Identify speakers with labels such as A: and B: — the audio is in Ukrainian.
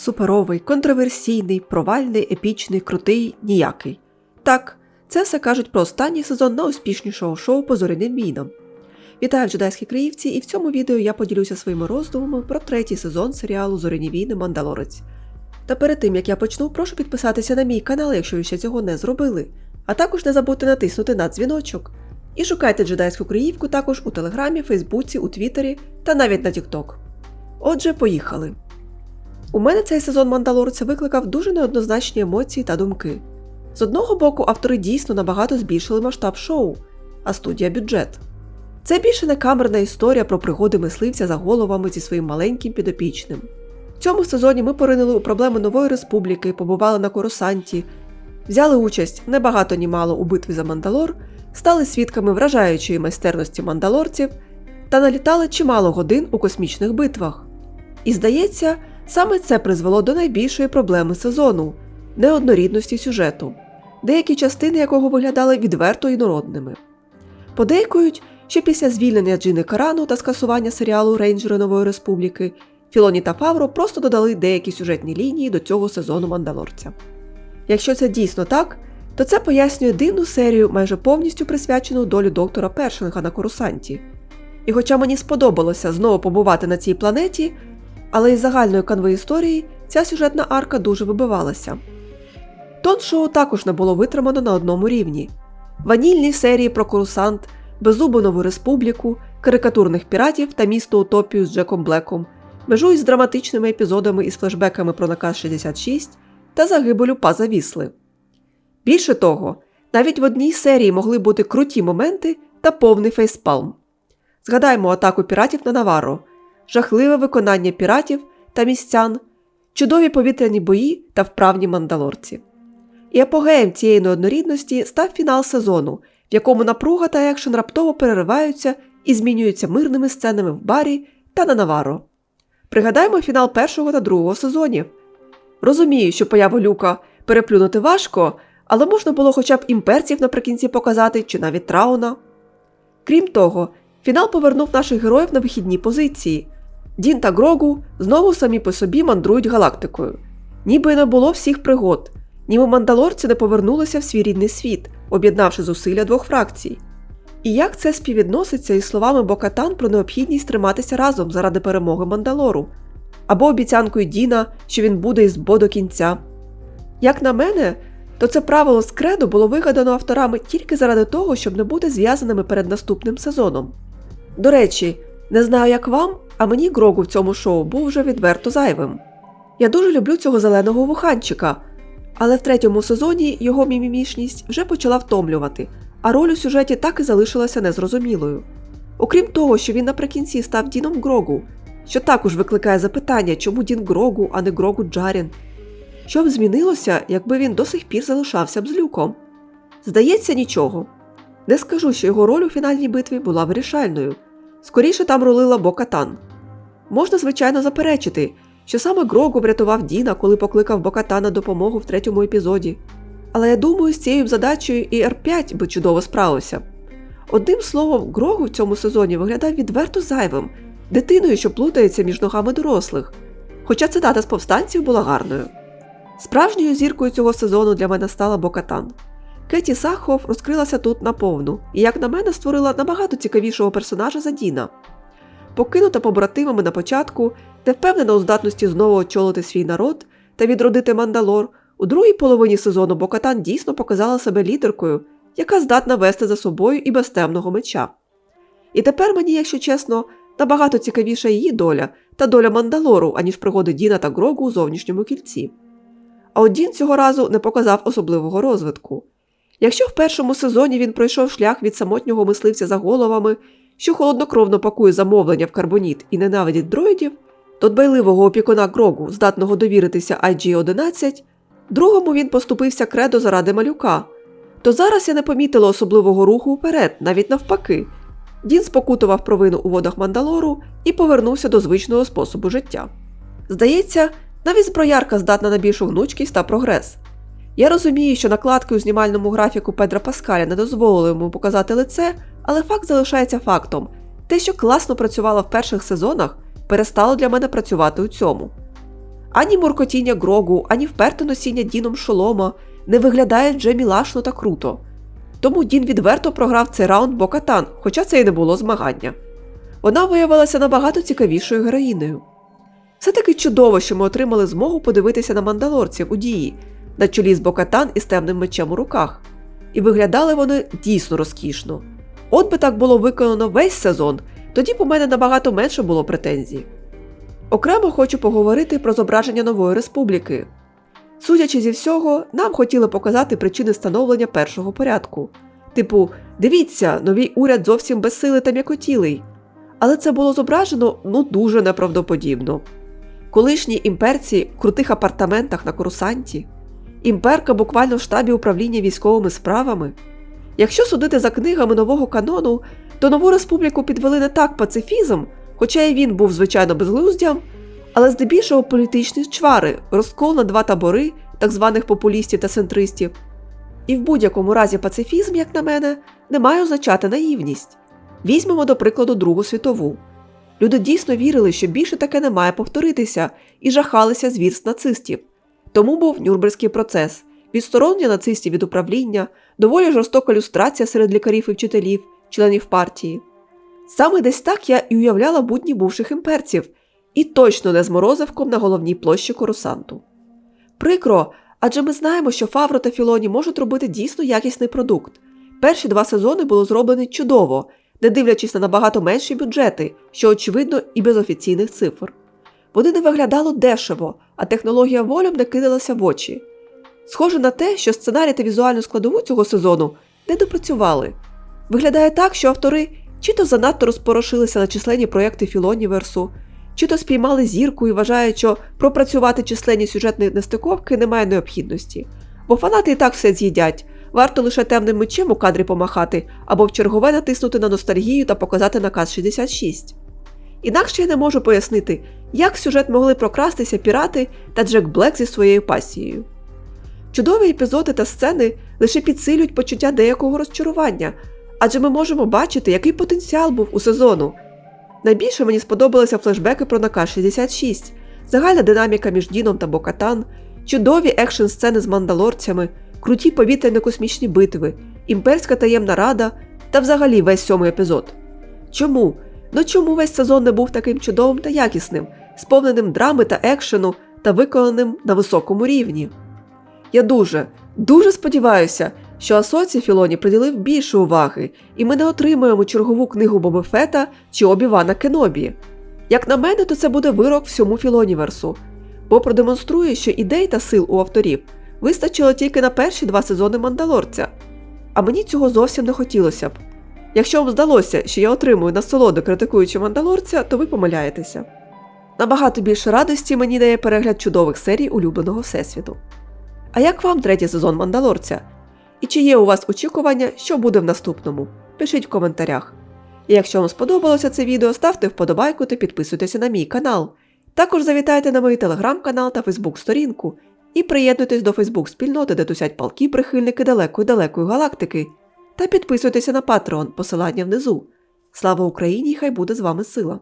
A: Суперовий, контроверсійний, провальний, епічний, крутий, ніякий. Так, це все кажуть про останній сезон найуспішнішого шоу по зоряним війнам. Вітаю джедайські криївці, і в цьому відео я поділюся своїми роздумами про третій сезон серіалу Зоряні війни Мандалорець. Та перед тим як я почну, прошу підписатися на мій канал, якщо ви ще цього не зробили, а також не забудьте натиснути на дзвіночок. І шукайте джедайську криївку також у Телеграмі, Фейсбуці, у Твіттері та навіть на Тікток. Отже, поїхали. У мене цей сезон Мандалорця викликав дуже неоднозначні емоції та думки. З одного боку, автори дійсно набагато збільшили масштаб шоу, а студія бюджет. Це більше не камерна історія про пригоди мисливця за головами зі своїм маленьким підопічним. В цьому сезоні ми поринули у проблеми нової республіки, побували на Коросанті, взяли участь небагато ні мало у битві за Мандалор, стали свідками вражаючої майстерності мандалорців та налітали чимало годин у космічних битвах. І здається, саме це призвело до найбільшої проблеми сезону неоднорідності сюжету, деякі частини якого виглядали відверто інородними. Подейкують, що після звільнення Джини Карану та скасування серіалу Рейнджери Нової Республіки Філоні та Фавро просто додали деякі сюжетні лінії до цього сезону Мандалорця. Якщо це дійсно так, то це пояснює дивну серію, майже повністю присвячену долі доктора Першинга на Корусанті. І хоча мені сподобалося знову побувати на цій планеті, але із загальної канви історії ця сюжетна арка дуже вибивалася. Тон шоу також не було витримано на одному рівні. Ванільні серії про Корусант, Беззубу Нову Республіку, карикатурних піратів та місто Утопію з Джеком Блеком, межують з драматичними епізодами із флешбеками про наказ 66 та загибелю Паза Вісли. Більше того, навіть в одній серії могли бути круті моменти та повний фейспалм. Згадаймо атаку піратів на Наварро, жахливе виконання піратів та містян, чудові повітряні бої та вправні мандалорці. І апогеєм цієї неоднорідності став фінал сезону, в якому напруга та екшен раптово перериваються і змінюються мирними сценами в барі та на Наваро. Пригадаймо фінал першого та другого сезонів. Розумію, що появу люка переплюнути важко, але можна було хоча б імперців наприкінці показати чи навіть трауна. Крім того, фінал повернув наших героїв на вихідні позиції. Дін та Грогу знову самі по собі мандрують галактикою. Ніби не було всіх пригод, ніби мандалорці не повернулися в свій рідний світ, об'єднавши зусилля двох фракцій. І як це співвідноситься із словами Бокатан про необхідність триматися разом заради перемоги Мандалору, або обіцянкою Діна, що він буде із Бо до кінця. Як на мене, то це правило з креду було вигадано авторами тільки заради того, щоб не бути зв'язаними перед наступним сезоном. До речі, не знаю, як вам, а мені Грогу в цьому шоу був вже відверто зайвим. Я дуже люблю цього зеленого вуханчика, але в третьому сезоні його мімімішність вже почала втомлювати, а роль у сюжеті так і залишилася незрозумілою. Окрім того, що він наприкінці став Діном Грогу, що також викликає запитання, чому Дін Грогу, а не Грогу Джарін. Що б змінилося, якби він до сих пір залишався б з люком? Здається, нічого. Не скажу, що його роль у фінальній битві була вирішальною. Скоріше там рулила Бокатан. Можна, звичайно, заперечити, що саме Грогу врятував Діна, коли покликав Боката на допомогу в третьому епізоді. Але я думаю, з цією задачею і Р5 би чудово справився. Одним словом, Грогу в цьому сезоні виглядав відверто зайвим, дитиною, що плутається між ногами дорослих. Хоча цитата з повстанців була гарною. Справжньою зіркою цього сезону для мене стала Бокатан. Кеті Сахов розкрилася тут наповну і, як на мене, створила набагато цікавішого персонажа за Діна. Покинута побратимами на початку, не впевнена у здатності знову очолити свій народ та відродити Мандалор, у другій половині сезону Бокатан дійсно показала себе лідеркою, яка здатна вести за собою і без темного меча. І тепер мені, якщо чесно, набагато цікавіша її доля та доля Мандалору, аніж пригоди Діна та Грогу у зовнішньому кільці. А от Дін цього разу не показав особливого розвитку. Якщо в першому сезоні він пройшов шлях від самотнього мисливця за головами, що холоднокровно пакує замовлення в карбоніт і ненавидить дроїдів, до дбайливого опікуна Грогу, здатного довіритися IG-11, другому він поступився кредо заради малюка, то зараз я не помітила особливого руху вперед, навіть навпаки. Дін спокутував провину у водах Мандалору і повернувся до звичного способу життя. Здається, навіть зброярка здатна на більшу гнучкість та прогрес. Я розумію, що накладки у знімальному графіку Педра Паскаля не дозволили йому показати лице, але факт залишається фактом. Те, що класно працювало в перших сезонах, перестало для мене працювати у цьому. Ані муркотіння Грогу, ані вперте носіння Діном шолома не виглядає вже мілашно та круто. Тому Дін відверто програв цей раунд Бокатан, хоча це й не було змагання. Вона виявилася набагато цікавішою героїнею. Все таки чудово, що ми отримали змогу подивитися на мандалорців у дії, на чолі з Бокатан із темним мечем у руках. І виглядали вони дійсно розкішно. От би так було виконано весь сезон, тоді у мене набагато менше було претензій. Окремо хочу поговорити про зображення нової республіки. Судячи зі всього, нам хотіли показати причини становлення першого порядку. Типу, дивіться, новий уряд зовсім безсилий та м'якотілий. Але це було зображено ну дуже неправдоподібно. Колишні імперці в крутих апартаментах на Корусанті, імперка буквально в штабі управління військовими справами. Якщо судити за книгами нового канону, то нову республіку підвели не так пацифізм, хоча і він був звичайно безглуздям, але здебільшого політичні чвари, розкол на два табори, так званих популістів та центристів. І в будь-якому разі пацифізм, як на мене, не має означати наївність. Візьмемо, до прикладу, Другу світову. Люди дійсно вірили, що більше таке не має повторитися, і жахалися звірств нацистів. Тому був Нюрнберзький процес, відсторонення нацистів від управління, доволі жорстока люстрація серед лікарів і вчителів, членів партії. Саме десь так я і уявляла будні бувших імперців, і точно не з морозивком на головній площі Корусанту. Прикро, адже ми знаємо, що Фавро та Філоні можуть робити дійсно якісний продукт. Перші два сезони було зроблені чудово, не дивлячись на набагато менші бюджети, що очевидно і без офіційних цифр. Вони не виглядало дешево, а технологія волюм не кидалася в очі. Схоже на те, що сценарій та візуальну складову цього сезону не допрацювали. Виглядає так, що автори чи то занадто розпорошилися на численні проєкти Філоніверсу, чи то спіймали зірку і вважають, що пропрацювати численні сюжетні нестиковки немає необхідності, бо фанати і так все з'їдять, варто лише темним мечем у кадрі помахати або в чергове натиснути на ностальгію та показати наказ 66. Інакше я не можу пояснити, як в сюжет могли прокрастися пірати та Джек Блек зі своєю пасією. Чудові епізоди та сцени лише підсилюють почуття деякого розчарування, адже ми можемо бачити, який потенціал був у сезону. Найбільше мені сподобалися флешбеки про наказ 66, загальна динаміка між Діном та Бокатан, чудові екшн сцени з мандалорцями, круті повітряно-космічні битви, імперська таємна рада та взагалі весь сьомий епізод. Чому? Ну чому весь сезон не був таким чудовим та якісним, сповненим драми та екшену та виконаним на високому рівні? Я дуже, дуже сподіваюся, що Асоці Філоні приділив більше уваги, і ми не отримаємо чергову книгу Боби Фета чи Обівана Кенобі. Як на мене, то це буде вирок всьому Філоніверсу, бо продемонструє, що ідей та сил у авторів вистачило тільки на перші два сезони Мандалорця. А мені цього зовсім не хотілося б. Якщо вам здалося, що я отримую насолоду критикуючи Мандалорця, то ви помиляєтеся. Набагато більше радості мені дає перегляд чудових серій улюбленого Всесвіту. А як вам третій сезон Мандалорця? І чи є у вас очікування, що буде в наступному? Пишіть в коментарях. І якщо вам сподобалося це відео, ставте вподобайку та підписуйтеся на мій канал. Також завітайте на мій телеграм-канал та фейсбук-сторінку і приєднуйтесь до фейсбук-спільноти, де тусять палки прихильники далекої далекої галактики. Та підписуйтеся на Patreon, посилання внизу. Слава Україні! Хай буде з вами сила!